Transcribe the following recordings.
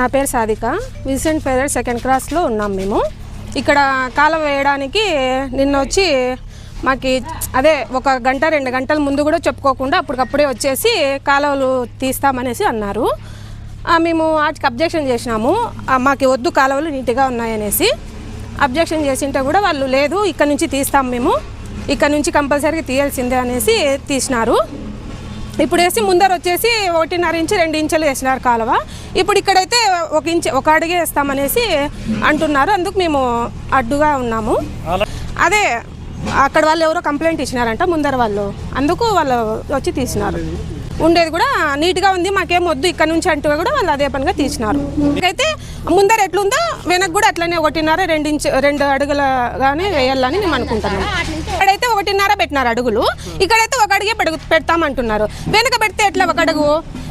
నా పేరు సాదిక విన్సెంట్ ఫెదర్ సెకండ్ క్రాస్లో ఉన్నాం మేము. ఇక్కడ కాలం వేయడానికి నిన్న వచ్చి మాకి అదే ఒక గంట రెండు గంటల ముందు కూడా చెప్పుకోకుండా అప్పటికప్పుడే వచ్చేసి కాలువలు తీస్తామనేసి అన్నారు. మేము వాటికి అబ్జెక్షన్ చేసినాము. మాకు వద్దు కాలువలు నీట్గా ఉన్నాయనేసి. అబ్జెక్షన్ చేసింటే కూడా వాళ్ళు లేదు ఇక్కడ నుంచి తీస్తాం మేము. ఇక్కడ నుంచి కంపల్సరీగా తీయాల్సిందే అనేసి తీసినారు. ఇప్పుడు వేసి ముందర వచ్చేసి ఒకటిన్నర ఇంచు రెండు ఇంచులు వేసినారు కాలువ. ఇప్పుడు ఇక్కడైతే ఒక ఇంచు ఒక అడుగే వేస్తామనేసి అంటున్నారు. అందుకు మేము అడ్డుగా ఉన్నాము. అదే అక్కడ వాళ్ళు ఎవరో కంప్లైంట్ ఇచ్చినారంట ముందర వాళ్ళు. అందుకు వాళ్ళు వచ్చి తీసినారు. ఉండేది కూడా నీట్గా ఉంది మాకేం వద్దు ఇక్కడ నుంచి అంటూ కూడా వాళ్ళు అదే పనిగా తీసినారు. అయితే ముందర ఎట్లుందో వెనక్కి కూడా అట్లనే ఒకటిన్నర రెండు ఇంచు రెండు అడుగులుగానే వేయాలని మేము అనుకుంటున్నాం. ఇక్కడైతే ఒకటిన్నర పెట్టినారు అడుగులు. ఇక్కడైతే ఒక అడిగే పెడుగు పెడతామంటున్నారు. వెనక పెడితే ఎట్లా ఒక అడుగు?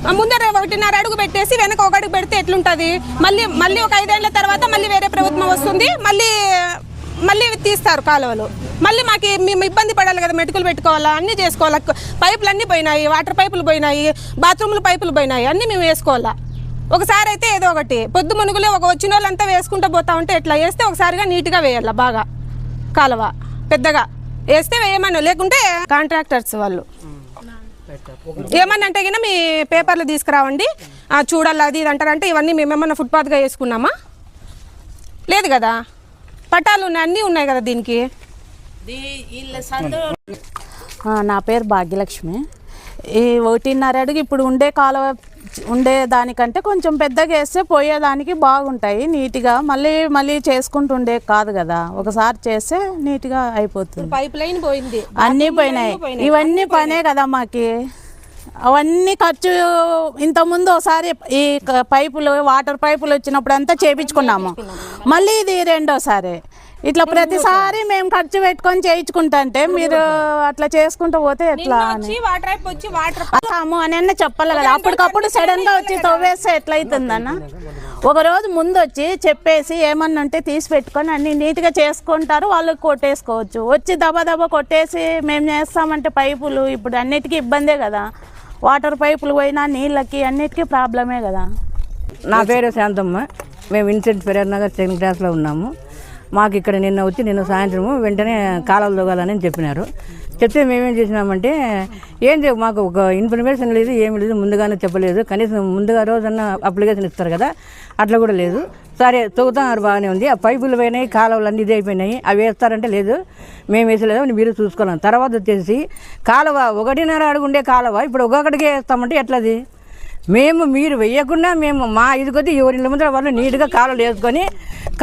ఆ ముందర ఒకటిన్నర అడుగు పెట్టేసి వెనక ఒక అడుగు పెడితే ఎట్లుంటుంది? మళ్ళీ మళ్ళీ ఒక ఐదేళ్ళ తర్వాత మళ్ళీ వేరే ప్రభుత్వం వస్తుంది. మళ్ళీ మళ్ళీ తీస్తారు కాలువలు. మళ్ళీ మాకు మేము ఇబ్బంది పడాలి కదా మెటుకులు పెట్టుకోవాలా అన్నీ చేసుకోవాలా. పైపులు అన్నీ పోయినాయి వాటర్ పైపులు పోయినాయి బాత్రూములు పైపులు పోయినాయి అన్నీ మేము వేసుకోవాలా? ఒకసారి అయితే ఏదో ఒకటి. పొద్దు మునుగులే ఒక వచ్చిన వాళ్ళంతా వేసుకుంటూ పోతా ఉంటే ఎట్లా? వేస్తే ఒకసారిగా నీట్గా వేయాలా బాగా? కాలువ. పెద్దగా. వేస్తే వేయమని లేకుంటే కాంట్రాక్టర్స్ వాళ్ళు. ఏమన్నా అంటే గిన మీ పేపర్లు తీసుకురావండి ఆ, చూడాలి అది ఇది అంటారంటే ఇవన్నీ మేమేమన్నా ఫుట్పాత్గా వేసుకున్నామా? లేదు కదా? పట్టాలు ఉన్నాయి అన్నీ ఉన్నాయి కదా దీనికి? నా పేరు భాగ్యలక్ష్మి. ఈ ఒకటిన్నర అడుగు ఇప్పుడు ఉండే కాలువ ఉండే దానికంటే కొంచెం పెద్దగా వేస్తే పోయేదానికి బాగుంటాయి నీట్గా. మళ్ళీ మళ్ళీ చేసుకుంటుండే కాదు కదా. ఒకసారి చేస్తే నీట్గా అయిపోతుంది. పైప్ లైన్ పోయింది. అన్నీ పోయినాయి. ఇవన్నీ పనే కదా మాకి. అవన్నీ ఖర్చు ఇంతకుముందు ఒకసారి ఈ పైపులు వాటర్ పైపులు వచ్చినప్పుడు అంతా చేపించుకున్నాము. మళ్ళీ ఇది రెండోసారి. ఇట్లా ప్రతిసారి మేము ఖర్చు పెట్టుకొని చేయించుకుంటుంటే మీరు అట్లా చేసుకుంటూ పోతే ఎట్లా అని? వాటర్ పైప్ వచ్చి వాటర్ అమ్ము అని అన్న చెప్పాలి కదా. అప్పటికప్పుడు సడన్గా వచ్చి తవ్వేస్తే ఎట్లయితుందన్న? ఒక రోజు ముందు వచ్చి చెప్పేసి ఏమన్నా ఉంటే తీసి పెట్టుకొని అన్ని నీట్గా చేసుకుంటారు. వాళ్ళు కొట్టేసుకోవచ్చు. వచ్చి దబా దబా కొట్టేసి మేము చేస్తామంటే పైపులు ఇప్పుడు అన్నిటికీ ఇబ్బందే కదా. వాటర్ పైపులు పోయినా నీళ్ళకి అన్నిటికీ ప్రాబ్లమే కదా. నా పేరు శాంతమ్మ. మేము ఇన్సెంట్ ఫెరర్ నగర్ సెకండ్ క్లాస్లో ఉన్నాము. మాకు ఇక్కడ నిన్న వచ్చి నిన్న సాయంత్రము వెంటనే కాలాలు తోగాలని చెప్పినారు. చెప్తే మేమేం చేసినామంటే ఏం చేయ మాకు ఒక ఇన్ఫర్మేషన్ లేదు ఏమి లేదు ముందుగానే చెప్పలేదు. కనీసం ముందుగా రోజన్న అప్లికేషన్ ఇస్తారు కదా అట్లా కూడా లేదు. సరే తవ్వుతున్నారు బాగానే ఉంది. ఆ పైపులు పోయినాయి కాలువలు అన్నీ ఇది అయిపోయినాయి. అవి వేస్తారంటే లేదు. మేము వేసలేదు మీరు చూసుకోలేం తర్వాత వచ్చేసి కాలువ ఒకటిన్నర అడుగుండే కాలువ ఇప్పుడు ఒక్కొక్కడికే వేస్తామంటే ఎట్లది? మేము మీరు వెయ్యకుండా మేము మా ఇది కొద్ది ఎవరి ముందర వాళ్ళు నీట్గా కాలువలు వేసుకొని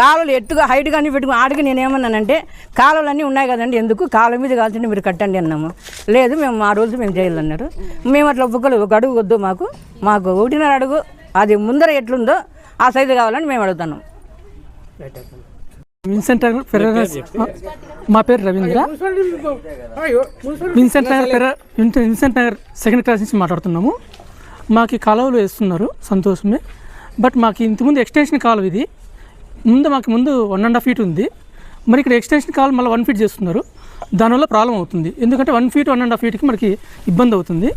కాలువలు ఎత్తుగా హైట్గా అన్ని పెట్టుకుని ఆడికి నేను ఏమన్నానంటే కాలువలు అన్నీ ఉన్నాయి కదండి ఎందుకు? కాలువ మీద కాల్చండి మీరు కట్టండి అన్నాము. లేదు మేము ఆ రోజు మేము చేయాలన్నారు మేము అట్లా ఒక్కొక్కరు ఒక అడుగు వద్దు మాకు. మాకు ఒకటిన్నర అడుగు అది ముందర ఎట్లుందో ఆ సైజు కావాలని మేము అడుగుతున్నాం విన్సెంట్ నగర్ మా పేరు Ravindra. Vincent Nagar Vincent Nagar second class నుంచి మాట్లాడుతున్నాము. మాకు కాలువలు వేస్తున్నారు సంతోషమే. బట్ మాకు ఇంతకుముందు ఎక్స్టెన్షన్ కాలువ ఇది. ముందు మాకు ముందు వన్ అండ్ హాఫ్ ఫీట్ ఉంది. మరి ఇక్కడ ఎక్స్టెన్షన్ కాలువ మళ్ళీ వన్ ఫీట్ చేస్తున్నారు. దానివల్ల ప్రాబ్లం అవుతుంది. ఎందుకంటే one feet one and half ఫీట్కి మనకి ఇబ్బంది అవుతుంది.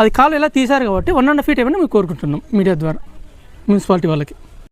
అది కాలువ ఎలా తీశారు కాబట్టి వన్ అండ్ హాఫ్ ఫీట్ ఏమైనా మేము కోరుకుంటున్నాం మీడియా ద్వారా మున్సిపాలిటీ వాళ్ళకి.